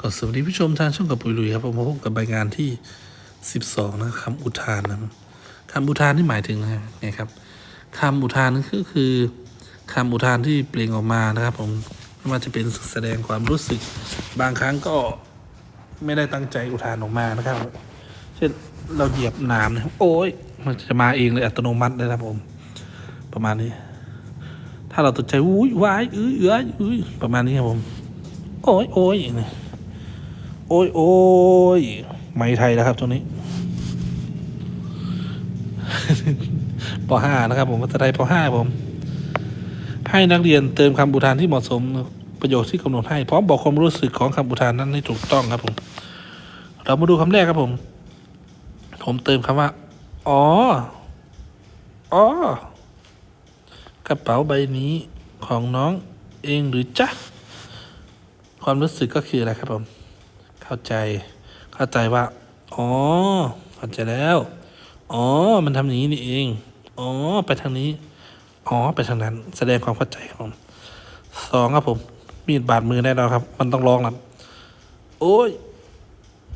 ก็สวัสดีผู้ชมทางช่องกับปุยลุยครับผมพบกับรายงานที่ 12 นะครับคำอุทานนะคำอุทานที่หมายถึงนะไงครับคำอุทานนั่นก็คือคำอุทานที่เปล่งออกมานะครับ ผมไม่ว่าจะเป็นแสดงความรู้สึกบางครั้งก็ไม่ได้ตั้งใจอุทานออกมานะครับ เช่นเราเหยียบนามนะครับโอ้ยมันจะมาเองเลยอัตโนมัติเลยนะครับผม ประมาณนี้ ถ้าเราตกใจอุ้ยวายอื้อเอื้อยอื้อประมาณนี้ครับผม โอ้ยโอ้ยนี่ โอ้ยโอ้ยไม่ไทยแล้วครับตรงนี้ป .5 นะครับ ผมภาษาไทยป .5 ผม ให้นักเรียนเติมคำอุทานที่เหมาะสมประโยชน์ที่กำหนดให้พร้อมบอกความรู้สึกของคำอุทานนั้นให้ถูกต้องครับผม เรามาดูคำแรกครับผม ผมเติมคำว่าอ๋ออ๋อกระเป๋าใบนี้ของน้องเองหรือจ๊ะความรู้สึกก็คืออะไรครับผม เข้าใจ เข้าใจว่า อ๋อ เข้าใจแล้ว อ๋อ มันทำอย่างนี้นี่เอง อ๋อ ไปทางนี้ อ๋อ ไปทางนั้น แสดงความเข้าใจครับผมสองครับผม มีดบาดมือแน่นอนครับ มันต้องร้องครับ โอ้ย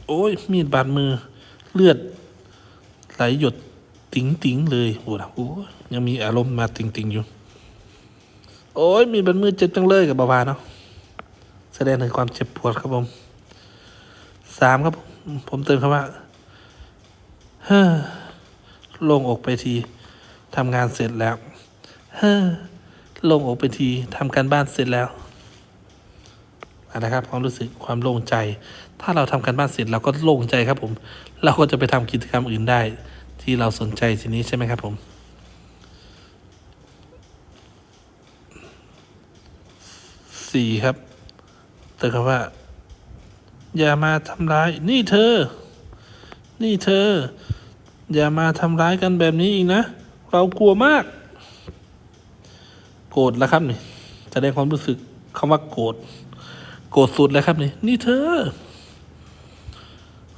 โอ้ย มีดบาดมือ เลือด ไหลหยดติ๋งติ๋งๆเลยโอ้โหยังมีอารมณ์มาติ๋งติ๋งๆอยู่ โอ้ย มีดบาดมือเจ็บจังเลยกับบาวาเนาะแสดงถึงความเจ็บปวดครับผม สามครับ ผมเติมคำว่าเฮ้อโล่งอกไปทีทำงานเสร็จแล้วเฮ้อโล่งอกไปทีทำการบ้านเสร็จแล้วอันนะครับความรู้สึกความโล่งใจ ถ้าเราทำการบ้านเสร็จเราก็โล่งใจครับผม เราก็จะไปทำกิจกรรมอื่นได้ ที่เราสนใจทีนี้ใช่ไหมครับผมสี่ครับเติมคำว่า อย่ามาทำร้าย นี่เธอ นี่เธอ อย่ามาทำร้ายกันแบบนี้อีกนะ เรากลัวมาก โกรธแล้วครับนี่แสดงความรู้สึกคำว่าโกรธ โกรธสุดแล้วครับนี่ นี่เธอ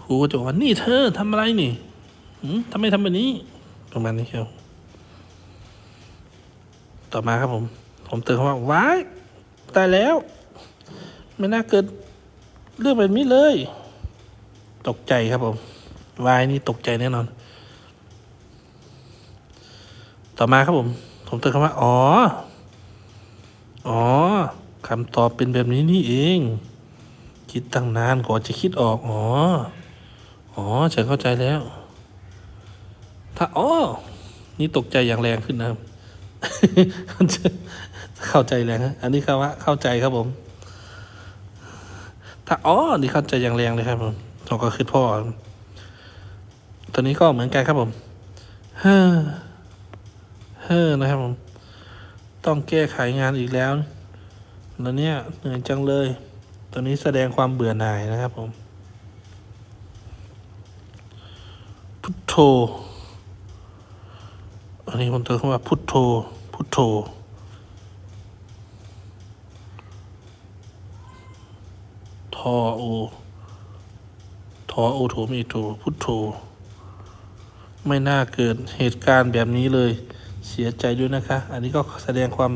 ครูก็จะบอกว่า นี่เธอทำอะไรนี่หืมทำไมทำแบบนี้ ประมาณนี้ครับ ต่อมาครับผม ผมเติมคำว่าว้ายตายแล้ว ไม่น่าเกิด เรื่องแบบนี้เลย ตกใจครับผมวายนี่ตกใจแน่นอน ต่อมาครับผม ผมเติมคำว่า อ๋อ อ๋อคำตอบเป็นแบบนี้นี่เอง คิดตั้งนานกว่าจะคิดออก อ๋อ อ๋อฉันเข้าใจแล้ว ถ้าอ๋อ นี่ตกใจอย่างแรงขึ้นนะครับ เข้าใจแรงฮะอันนี้คำว่าเข้าใจครับผม ถ้าอ๋อนี่เข้าใจอย่างแรงเลยครับผมตองก็คือพ่อตอนนี้ก็เหมือนกันครับผม เฮ้อ เฮ้อนะครับผม ต้องแก้ไขงานอีกแล้วแล้วเนี่ยเหนื่อยจังเลยตอนนี้แสดงความเบื่อหน่ายนะครับผม พุทโธ อันนี้ผมเติมคำว่าพุทโธ พุทโธ ทอ โอทอโอโถมีโถพุทโธไม่น่าเกิดเหตุการณ์แบบนี้เลยเสียใจด้วยนะคะ อันนี้ก็แสดงความ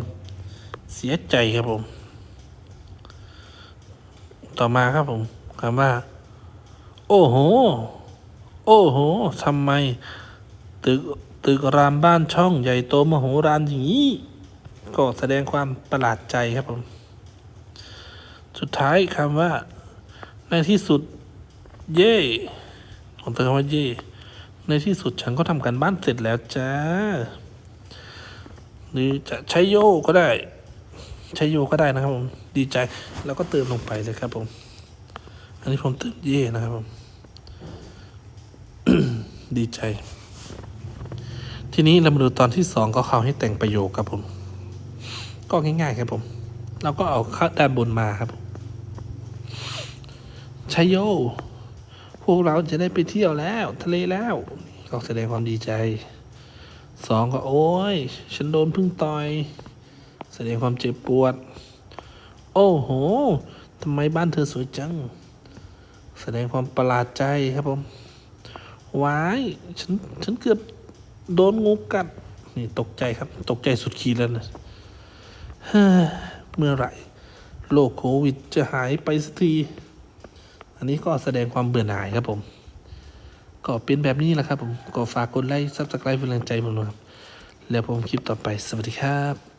เสียใจครับผม ต่อมาครับผมคำว่า โอ้โห โอ้โหทำไม ตึกตึกรามบ้านช่องใหญ่โตมโหฬารอย่างนี้ ก็แสดงความประหลาดใจครับผม สุดท้ายคำว่า ในที่สุด เย่ผมเติมคำว่าเย่ในที่สุดฉันก็ทำการบ้านเสร็จแล้วจ้าหรือจะใช้โยก็ได้ ใช้โยก็ได้นะครับผมดีใจแล้วก็เติมลงไปเลยครับผม อันนี้ผมเติมเย่นะครับผมดีใจ ทีนี้เรามาดูตอนที่สองก็เขาให้แต่งประโยคครับผม ก็ง่ายๆครับผม เราก็เอาข้าด้านบนมาครับผม ชัยโย พวกเราจะได้ไปเที่ยวแล้ว ทะเลแล้ว ก็แสดงความดีใจ สองก็โอ้ย ฉันโดนพึ่งต่อย แสดงความเจ็บปวด โอ้โหทำไมบ้านเธอสวยจัง แสดงความประหลาดใจครับผมว้ายฉันฉันเกือบโดนงูกัด นี่ตกใจครับ ตกใจสุดขีดแล้วนะเมื่อไหร่โรคโควิดจะหายไปสักที นี้ก็แสดงความเบื่อหน่ายครับผม ก็เป็นแบบนี้แหละครับผม ก็ฝากกดไลค์ซับสไครป์เป็นกำลังใจผมนะครับ แล้วผมคลิปต่อไป สวัสดีครับ